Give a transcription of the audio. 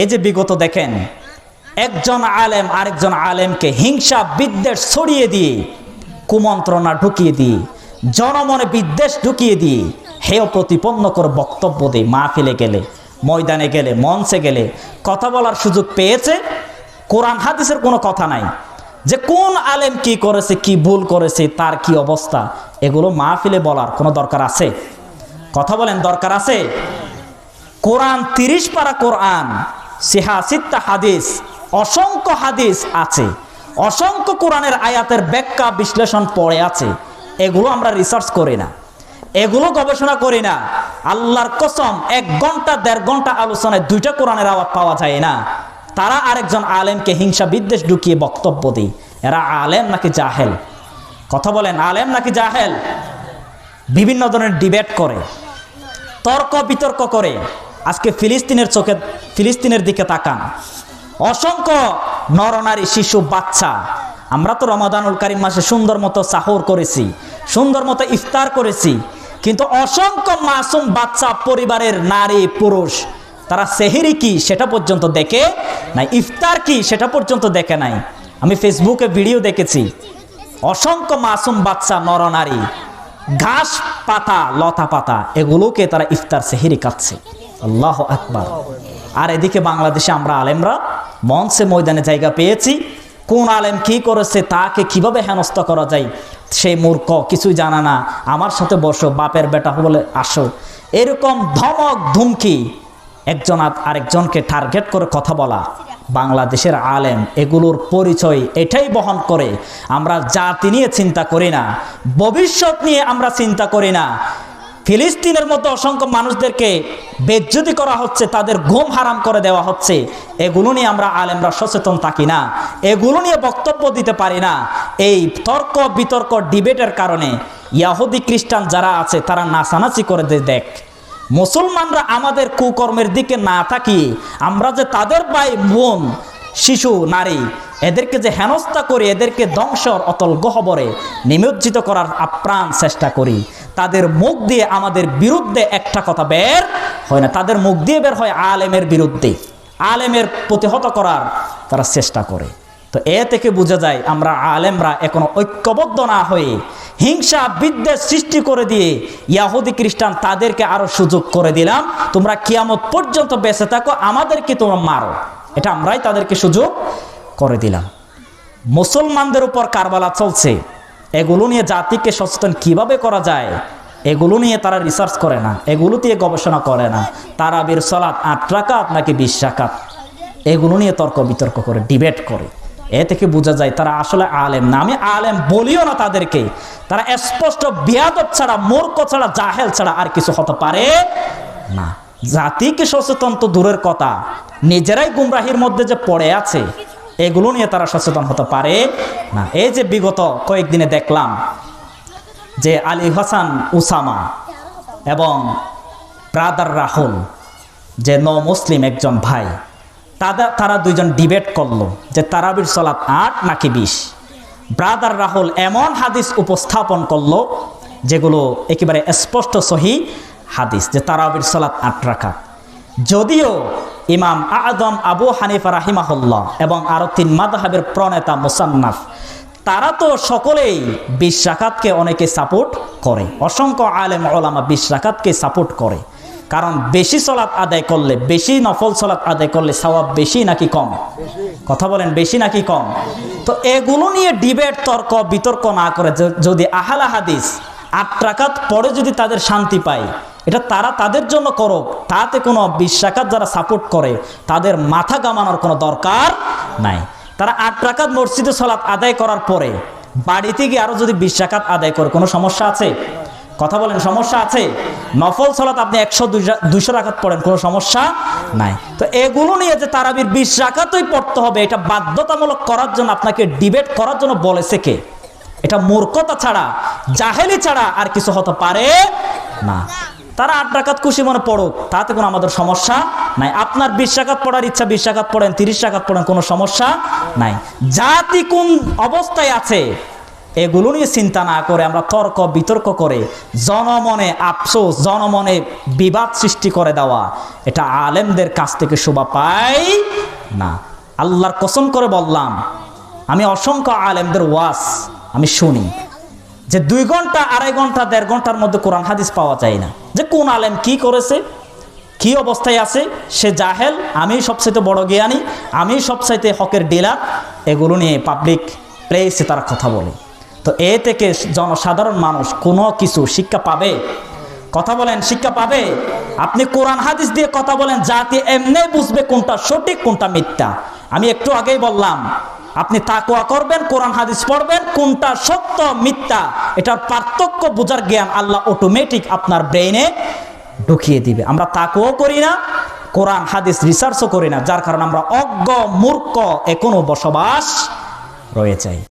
এই যে বিগত দেখেন, একজন আলেম আরেকজন আলেমকে হিংসা বিদ্বেষ ছড়িয়ে দিয়ে, কুমন্ত্রণা ঢুকিয়ে দিয়ে, জনমনে বিদ্বেষ ঢুকিয়ে দিয়ে, হেয় প্রতিপন্ন করে বক্তব্য দিয়ে, মাহফিলে গেলে, ময়দানে গেলে, মঞ্চে গেলে, কথা বলার সুযোগ পেয়েছে? কোরআন হাদিসের কোনো কথা নাই। যে কোন আলেম কি করেছে, কি ভুল করেছে, তার কি অবস্থা, এগুলো মাহফিলে বলার কোনো দরকার আছে? কথা বলেন, দরকার আছে? কোরআন তিরিশ পারা কোরআন সিহা সিত্তা হাদিস, অসংখ্য হাদিস আছে। অসংখ্য কোরআনের আয়াতের ব্যাখ্যা বিশ্লেষণ পড়ে আছে। এগুলো আমরা রিসার্চ করি না। এগুলো গবেষণা করি না। আল্লাহর কসম, এক ঘণ্টা, দেড় ঘণ্টা আলোচনায় দুইটা কোরআনের আওয়াজ পাওয়া যায় না। তারা আরেকজন আলেমকে হিংসা বিদ্বেষ ঢুকিয়ে বক্তব্য দিই এরা আলেম নাকি জাহেল? কথা বলেন, আলেম নাকি জাহেল? বিভিন্ন ধরনের ডিবেট করে, তর্ক বিতর্ক করে। আজকে ফিলিস্তিনের চোখে, ফিলিস্তিনের দিকে তাকান। অসংখ্য নরনারী শিশু, বাচ্চা। আমরা তো রমাদানুল কারিম মাসে সুন্দর মতো সাহর করেছি, সুন্দর মতো ইফতার করেছি, কিন্তু অসংখ্য মাসুম বাচ্চা, পরিবারের নারী, পুরুষ, তারা সেহেরি কি সেটা পর্যন্ত দেখে নাই, ইফতার কি সেটা পর্যন্ত দেখে নাই। আমি ফেসবুকে ভিডিও দেখেছি, অসংখ্য মাসুম বাচ্চা, নরনারী, ঘাস পাতা, লতা পাতা, এগুলোকে তারা ইফতার, সেহেরি খাচ্ছে। আল্লাহ আকবার। আর এদিকে বাংলাদেশে আমরা আলেমরা মঞ্চে ময়দানে জায়গা পেয়েছি। কোন আলেম কি করেছে, তাকে কীভাবে হেনস্থা করা যায় সেই মূর্খ, কিছুই জানা না। আমার সাথে বসো, বাপের বেটা বলে, আসো। এরকম ধমক, ধুমকি, একজন আর- আরেকজনকে টার্গেট করে কথা বলা। বাংলাদেশের আলেম, এগুলোর পরিচয় এটাই বহন করে। আমরা জাতি নিয়ে চিন্তা করি না, ভবিষ্যৎ নিয়ে আমরা চিন্তা করি না। ফিলিস্তিনের মতো অসংখ্য মানুষদেরকে বেজ্জতি করা হচ্ছে, তাদের ঘুম হারাম করে দেওয়া হচ্ছে। এগুলো নিয়ে আমরা আলেমরা সচেতন থাকি না। এগুলো নিয়ে বক্তব্য দিতে পারি না। এই তর্ক বিতর্ক ডিবেটের কারণে ইয়াহুদি খ্রিস্টান যারা আছে, তারা নাচানাচি করে দেখ। মুসলমানরা আমাদের কুকর্মের দিকে না তাকিয়ে, আমরা যে তাদের ভাই, বোন, শিশু, নারী, এদেরকে যে হেনস্থা করি, এদেরকে ধ্বংসর অতল গহবরে নিমজ্জিত করার আপ্রাণ চেষ্টা করি। তাদের মুখ দিয়ে আমাদের বিরুদ্ধে একটা কথা বের হয় না। তাদের মুখ দিয়ে বের হয় আলেমের বিরুদ্ধে। আলেমের প্রতিহত করার তারা চেষ্টা করে। তো এ থেকে বোঝা যায় আমরা আলেমরা এখনও ঐক্যবদ্ধ না হয়ে হিংসা, বিদ্বেষ সৃষ্টি করে দিয়ে ইয়াহুদি খ্রিস্টান তাদেরকে আরও সুযোগ করে দিলাম। তোমরা কিয়ামত পর্যন্ত বেঁচে থাকো, আমাদেরকে তোমরা মারো। এটা আমরাই তাদেরকে সুযোগ করে দিলাম। মুসলমানদের উপর কারবালা চলছে। এগুলো নিয়ে জাতিকে সচেতন কীভাবে করা যায়? এগুলো নিয়ে তারা রিসার্চ করে না। এগুলো দিয়ে গবেষণা করে না। তারা বীর সলাৎ আট রাকাত নাকি বিশ রাকাত? এগুলো নিয়ে তর্ক বিতর্ক করে ডিবেট করে। এ থেকে বোঝা যায় তারা আসলে আলেম না। আমি আলেম বলিও না তাদেরকে। তারা স্পষ্ট বিয়াদব ছাড়া, মূর্খ ছাড়া, জাহেল ছাড়া আর কিছু হতে পারে না। জাতিকে সচেতন তো দূরের কথা। নিজেরাই গুমরাহির মধ্যে যে পড়ে আছে এগুলো নিয়ে তারা সচেতন হতে পারে না। এই যে বিগত কয়েকদিনে দেখলাম যে আলী হাসান উসামা এবং ব্রাদার রাহুল, যে ন মুসলিম একজন ভাই তাদের তারা দুইজন ডিবেট করল যে তারাবির সলাৎ আট নাকি বিশ। ব্রাদার রাহুল এমন হাদিস উপস্থাপন করল যেগুলো একেবারে স্পষ্ট সহি হাদিস যে তারাবির সলাৎ আট রাখা যদিও ইমাম আদম আবু হানিফা রাহিমাহুল্লাহ এবং আরও তিন মাদহাবের প্রণেতা মুসান্নাফ। তারা তো সকলেই বিশ রাকাতকে অনেকে সাপোর্ট করে। অসংখ্য আলেম ওলামা বিশ রাকাতকে সাপোর্ট করে। কারণ বেশি সলাৎ আদায় করলে, বেশি নফল সলাৎ আদায় করলে সওয়াব বেশি নাকি কম? কথা বলেন, বেশি নাকি কম? তো এগুলো নিয়ে ডিবেট, তর্ক, বিতর্ক না করে যদি আহালা হাদিস আট রাকাত পরে যদি তাদের শান্তি পায় এটা তারা তাদের জন্য করুক, তাতে কোনো বিশ্বাকাত যারা সাপোর্ট করে, তাদের মাথা কামানোর কোনো দরকার নাই। তারা আট রাকাত মসজিদে সলাৎ আদায় করার পরে, বাড়িতে গিয়ে আরও যদি বিশ রাকাত আদায় করে, কোনো সমস্যা আছে? কথা বলেন, সমস্যা আছে? নফল সলাৎ আপনি একশো দুইশো রাখাত পড়েন, কোনো সমস্যা নাই। তো এগুলো নিয়ে যে তারাবির বিশ রাখাতই পড়তে হবে, এটা বাধ্যতামূলক করার জন্য আপনাকে ডিবেট করার জন্য বলেছে কে? এটা মূর্খতা ছাড়া, জাহেলি ছাড়া আর কিছু হতে পারে না। তারা আট রাকাত খুশি মনে পড়ুক, তাতে কোনো আমাদের সমস্যা নাই। আপনার বিশ রাকাত পড়ার ইচ্ছা বিশ রাকাত পড়েন, তিরিশ রাকাত পড়েন, কোনো সমস্যা নাই। জাতি কোন অবস্থায় আছে, এগুলো নিয়ে চিন্তা না করে আমরা তর্ক, বিতর্ক করে জনমনে আফসোস, জনমনে বিবাদ সৃষ্টি করে দেওয়া, এটা আলেমদের কাছ থেকে শোভা পাই না। আল্লাহর কসম করে বললাম, আমি অসংখ্য আলেমদের ওয়াস আমি শুনি। যে দুই ঘণ্টা, আড়াই ঘণ্টা, দেড় ঘণ্টার মধ্যে কোরআন, হাদিস পাওয়া যায় না। যে কোন আলেম কি করেছে? কি অবস্থায় আছে? সে জাহেল, আমি সবচাইতে বড় জ্ঞানী, আমি সবচাইতে হকের ডিলার, এগুলো নিয়ে পাবলিক প্লেসে তারা কথা বলে। তো এ থেকে জনসাধারণ মানুষ কোনো কিছু শিক্ষা পাবে? কথা বলেন, শিক্ষা পাবে? আপনি কোরআন, হাদিস দিয়ে কথা বলেন, জাতি এমনি বুঝবে কোনটা সঠিক, কোনটা মিথ্যা। আমি একটু আগেই বললাম আপনি তাকোয়া করবেন, কোরআন, হাদিস পড়বেন, কোনটা সত্য, মিথ্যা, এটার পার্থক্য বোঝার জ্ঞান আল্লাহ অটোমেটিক আপনার ব্রেইনে ঢুকিয়ে দিবে। আমরা তাকোয়াও করি না, কোরআন, হাদিস রিসার্চও করি না, যার কারণে আমরা অজ্ঞ, মূর্খ, এখনও বসবাস রয়ে যায়